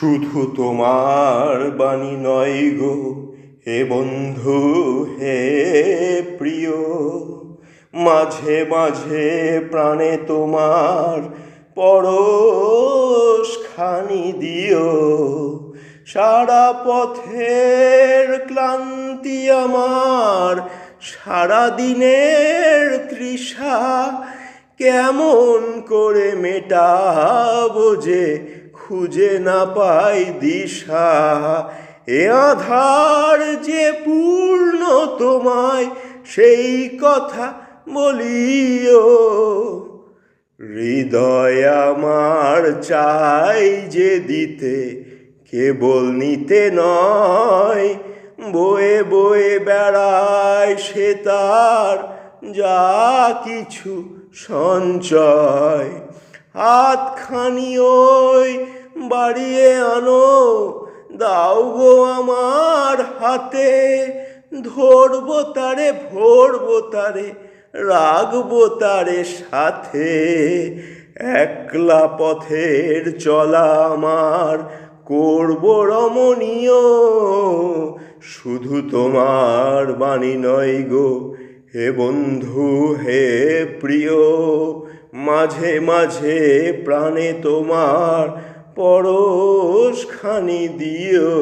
শুধু তোমার বাণী নয় গো। হে বন্ধু, হে প্রিয়, মাঝে মাঝে প্রাণে তোমার পরশ খানি দিও। সারা পথের ক্লান্তি আমার, সারা দিনের তৃষা কেমন করে মেটাবো যে খুঁজে না পাই দিশা। এ আধার যে পূর্ণ তোমায়, সেই কথা বলিও। হৃদয় আমার চাই যে দিতে, কেবল নিতে নয়। বয়ে বয়ে বেড়ায় সে তার যা কিছু সঞ্চয়। হাতখানি ওই বাড়িয়ে আনো, দাও গো আমার হাতে। ধরবো তারে, ভরবো তারে, রাখব তারে সাথে। একলা পথের চলা আমার করব রমণীয়। শুধু তোমার বাণী নয় গো, হে বন্ধু, হে প্রিয়। মাঝে মাঝে প্রাণে তোমার পরশ খানি দিও।